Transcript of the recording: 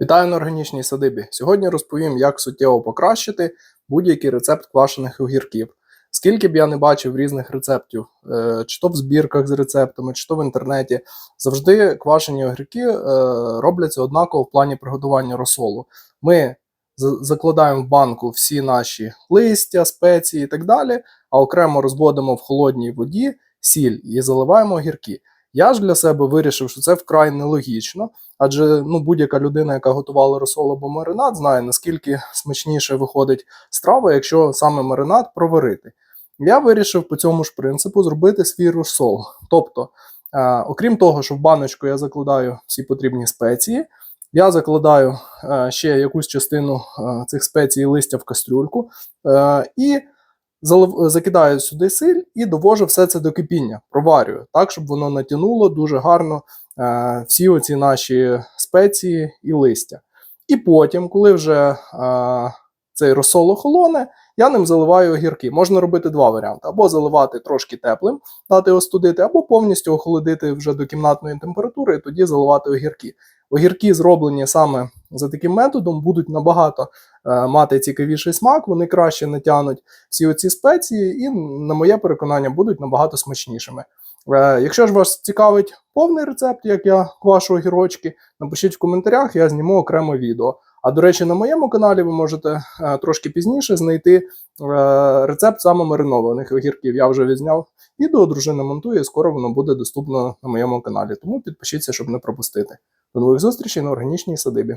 Вітаю на органічній садибі. Сьогодні розповім, як суттєво покращити будь-який рецепт квашених огірків. Скільки б я не бачив різних рецептів, е, чи то в збірках з рецептами, чи то в інтернеті, завжди квашені огірки е, робляться однаково в плані приготування розсолу. Ми закладаємо в банку всі наші листя, спеції і так далі, а окремо розводимо в холодній воді сіль і заливаємо огірки. Я ж для себе вирішив, що це вкрай нелогічно, адже ну, будь-яка людина, яка готувала розсол або маринад, знає, наскільки смачніше виходить страва, якщо саме маринад проварити. Я вирішив по цьому ж принципу зробити свій розсол. Тобто, е, окрім того, що в баночку я закладаю всі потрібні спеції, я закладаю е, ще якусь частину е, цих спецій листя в кастрюльку е, і закидаю сюди силь і довожу все це до кипіння, проварюю так, щоб воно натягнуло дуже гарно е, всі оці наші спеції і листя. І потім, коли вже е, цей розсол охолоне, я ним заливаю огірки. Можна робити два варіанти: або заливати трошки теплим, дати остудити, або повністю охолодити вже до кімнатної температури і тоді заливати огірки. Огірки, зроблені саме за таким методом, будуть набагато е, мати цікавіший смак, вони краще натягнуть всі оці спеції, і, на моє переконання, будуть набагато смачнішими. Е, якщо ж вас цікавить повний рецепт, як я квашу огірочки, напишіть в коментарях, я зніму окремо відео. А до речі, на моєму каналі ви можете е, трошки пізніше знайти рецепт саме маринованих огірків. Я вже відзняв відео, дружина монтує, і скоро воно буде доступно на моєму каналі. Тому підпишіться, щоб не пропустити. До нових зустрічей на органічній садибі.